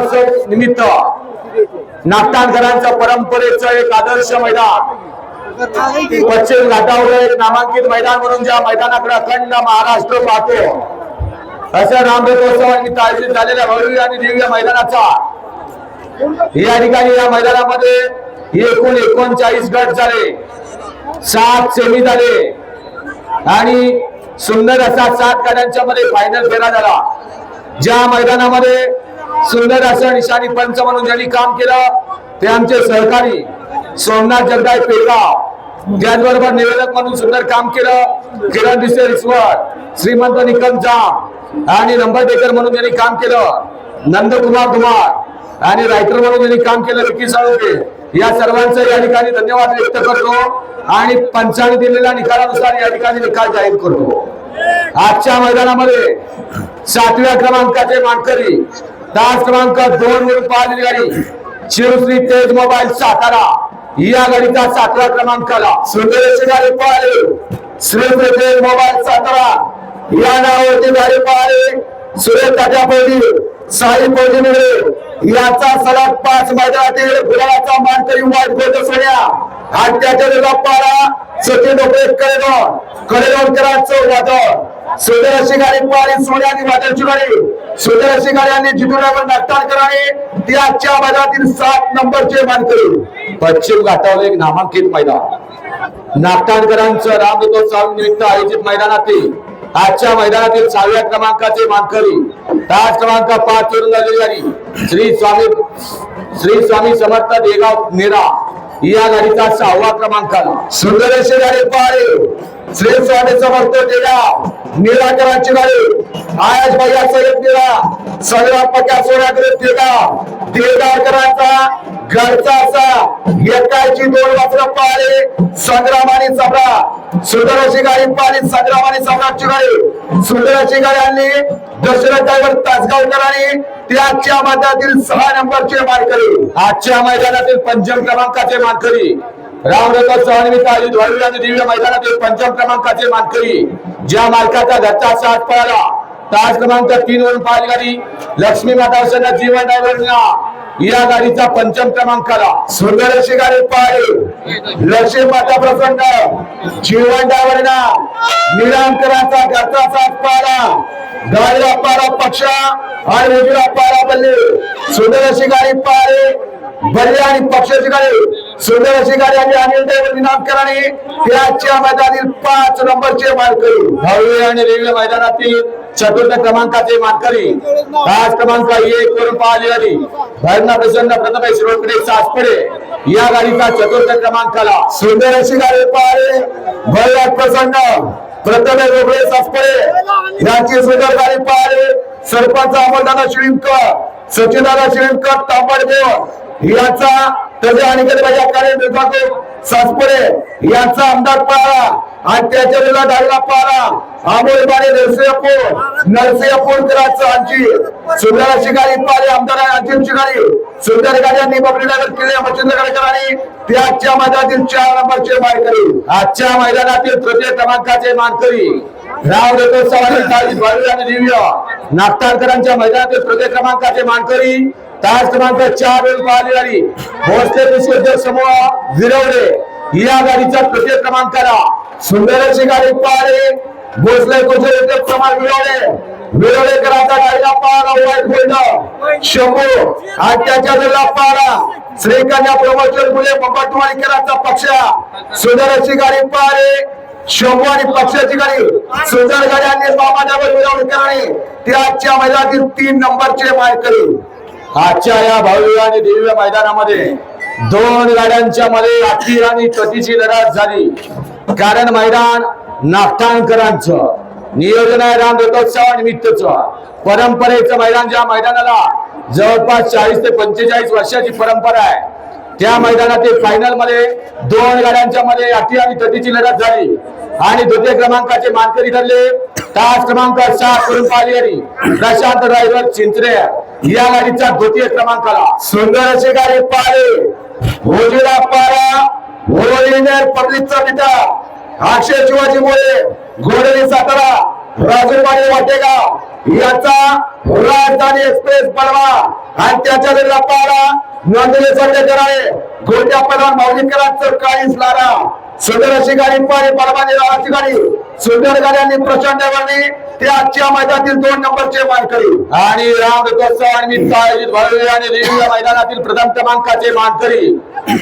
महोत्सव निमित्त नागटाणकरांच्या परंपरेचं एक आदर्श मैदान. पश्चिम घाटावर एक नामांकित मैदान म्हणून ज्या मैदानाकडे अखंड महाराष्ट्र पाहतो अशा रामरथोत्सवानिमित्त आयोजित झालेल्या भव्य आणि दिव्य मैदानाचा. या ठिकाणी या मैदानामध्ये एकूण एकोणचाळीस गट झाले सात सेमी झाले आणि सुंदर असा सात गाड्यांच्या मध्ये फायनल फेरा झाला. ज्या मैदानामध्ये सुंदर असं निशाणी पंच म्हणून ज्यांनी काम केलं ते आमचे सहकारी सोमनाथ जगदाय पेगाव त्याचबरोबर निवेदक म्हणून सुंदर काम केलं किरण दिसे रिश्वत श्रीमंत निकम जाम आणि नंबर डेकर म्हणून त्यांनी काम केलं नंदकुमार कुमार आणि रायटर म्हणून त्यांनी काम केलं विकी साळुंके या सर्वांचं या ठिकाणी धन्यवाद व्यक्त करतो आणि पंचाने दिलेल्या निकालानुसार या ठिकाणी निकाल जाहीर करतो. आजच्या मैदानामध्ये सातव्या क्रमांकाचे मानकरी तास क्रमांक दोन वरून पाहिलेली गाडी शिवश्री तेज मोबाईल सातारा. या गाडीचा सातव्या क्रमांकाला सुंदरेची गाडी पाहिली श्री तेज मोबाईल सातारा. या नावावरती गाडी पाहिली सुरेश तात्या साई पैदी मिळे याचा सलग पाच मैदानातील गुलाबाचा मानकरी वाईट गोट सोन्या. आणि दिला पारा सचिन डोकरे करेगाव करेगावकरांचं वादळ सुंदर अशी गाडी पाहिली सोन्या आणि वादळची गाडी. सुंदर अशी गाडी आणि जितुरावर जिथून नागटाळकरांनी ती आजच्या मैदानातील सात नंबरचे मानकरी. पश्चिम घाटावर एक नामांकित मैदान. नागटाळकरांचं रामदत्तोत्सव निमित्त आयोजित मैदानातील आजच्या मैदानातील सहाव्या क्रमांकाचे मानकरी. तास क्रमांक पाच वरून झालेली गाडी श्री स्वामी श्री स्वामी समर्थ देगाव नेरा. या गाडीचा सहावा क्रमांक. सुंदर अशी गाडी पाहिली श्री स्वामी समर्थ देगाव निराकरांची गाडी. आयास भैया सय्यद निरा. सगळा पक्या सोन्याकडे देगाव. देगावकरांचा घरचा असा एकाची दोन वाजता पाहिले संग्राम आणि सम्राट सुंदराची गाडी पाहिली संग्राम आणि सम्राटची गाडी. सुंदराची गाडी आणली दशरथ ड्रायव्हर तासगावकरांनी त्याच्या मैदानातील सहा नंबरचे मानकरी. आजच्या मैदानातील पंचम क्रमांकाचे मानकरी. रामरथ निमित्त आयोजित व्हावी आणि दिव्य मैदानातील पंचम क्रमांकाचे मानकरी. ज्या मालकाचा घरचा साथ पळाला तास क्रमांक तीन वरून पाहिली गाडी. लक्ष्मी माता जीवन ड्रायव्हरना या गाडीचा पंचम क्रमांकाला सुंदर अशी गाडी पाहिली लक्ष्मी माता प्रसन्न. जीवन ड्रायव्हरना निरांकराचा घरचा साथ गाडीला पारा पक्षा आणि उजवीला पारा बल्ले. सुंदर अशी गाडी पाहिली बल्ले आणि पक्षाची गाडी. सुंदर अशी गाडी आणि अनिल ड्रायव्हर निनामकरांनी त्याच्या मैदानातील पाच नंबरचे मानकरी भव्य आणि रेल्वे मैदानातील चतुर्थ क्रमांकाचे मानकरी. पाच क्रमांक एक वरून पाहिली आली भरणा प्रसन्न प्रथमेश रोकडे सासपडे. या गाडीचा चतुर्थ क्रमांकाला. सुंदर अशी गाडी पाहिले भरला प्रसन्न प्रथमेश रोकडे सासपडे. यांची सुंदर गाडी पाहिले सरपंच अमरदादा श्रींकर सचिनदादा श्रींकर तांबडदेव याचा तसे आणि भाई कार्य विभाग सासपडे यांचा आमदार पारा आणि त्याच्या डायला पारा. अमोल बारे नरसिंहपूर नरसिंहपूरकरांचं आमची सुंदर अशी गाडी पारे आमदार अंजिमची गाडी. सुंदर गाड्यांनी बबलीनगर किल्ले मच्छिंद्रगडकरांनी त्याच्या मैदानातील चार नंबरचे मानकरी. आजच्या मैदानातील तृतीय क्रमांकाचे मानकरी. राव रथोत्सवाने आणि दिव्य. नागटाळकरांच्या मैदानातील तृतीय क्रमांकाचे मानकरी. तास क्रमांक चार वेळ पाहिली गाडी. भोसले कृषी समूह विरवडे. या गाडीचा तृतीय क्रमांकाला सुंदर अशी गाडी पाहिली भोसले कृषी प्रमाण मिळवले विरवडे गाडीला पारा वाईट गोल्ड शंभू अत्याचारला त्याच्या वेळेला पारा श्रीकन्या प्रमोशन मुले मपटवाडीकरांचा पक्ष. सुंदर अशी गाडी पाहिली शंभू आणि पक्षाची गाडी. सुंदर गाडी गाड्यांनी बाबाजावर ते आजच्या मैदानातील तीन नंबरचे मायकरी आजच्या या भव्य आणि दिव्य मैदानामध्ये दोन गाड्यांच्या मध्ये अखीर आणि कधीची लढत झाली. कारण मैदान नागठाणकरांचं नियोजन आहे राम परंपरेचं मैदान ज्या मैदानाला जवळपास चाळीस ते पंचेचाळीस वर्षाची परंपरा आहे त्या मैदानात फायनलमध्ये दोन गाड्यांच्या मध्ये अटी आणि तटीची लढत झाली. आणि द्वितीय क्रमांकाचे मानकरी ठरले. तास क्रमांक सात करून पाहिली प्रशांत ड्रायव्हर चिंचरे या गाडीचा द्वितीय क्रमांकाला. सुंदर अशी गाडी पाहिले भोजीला पारा भोजीनेर पब्लिकचा पिता अक्षय शिवाजी मुळे घोडली सातारा राजूबाई वाटेगाव याचा राजधानी एक्सप्रेस बनवा आणि त्याच्या जर लपाला नोंदणी सध्या करावे गोट्या पलवान माऊलीकरांचं काळीच लारा सुंदर अशी गाडी पाणी परवानी रावाची गाडी. सुंदर गाड्यांनी प्रचंड गाडी ते आजच्या मैदानातील दोन नंबरचे मानकरी. आणि राम आणि मैदानातील प्रथम क्रमांकाचे मानकरी.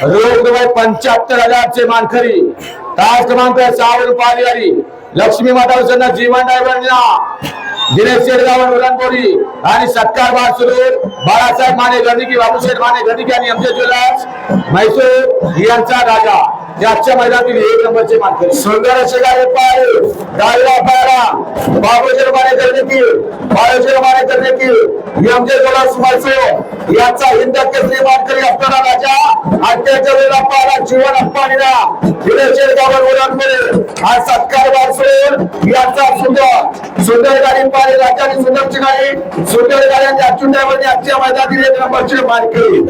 रोख पंच्याहत्तर हजारचे मानकरी. तास क्रमांक सहावर पाहिली लक्ष्मी माता प्रसन्न जीवन ड्रायव्हरला दिनेश शेडगाव उरणपोरी. आणि सत्कार बार सुरू. बाळासाहेब माने गणिकी बाबूशेठ माने गणिकी आणि एमजे ज्वेलर्स. म्हैसूर यांचा राजा. या आजच्या मैदानातील एक नंबरचे मानकरी. सुंदर असे गाडी पाय गाडीला पायरा. बाबूशेर माने गणिकी बाळाशेठ माने गणिकी एमजे ज्वेलर्स म्हैसूर. याचा हिंद केसरी मानकरी असताना राजा. आजच्या वेळेला पाहिला जीवन अप्पानीला दिनेश शेडगाव उरणपोरी हा सत्कार बार सुरू याचा सुंदर सुंदर गाडी पाहिली राजाने सुंदरची गाडी सुंदर गाड्यांच्या अच्युत ड्रायव्हरने आजच्या मैदानातील एक नंबरची मानकरी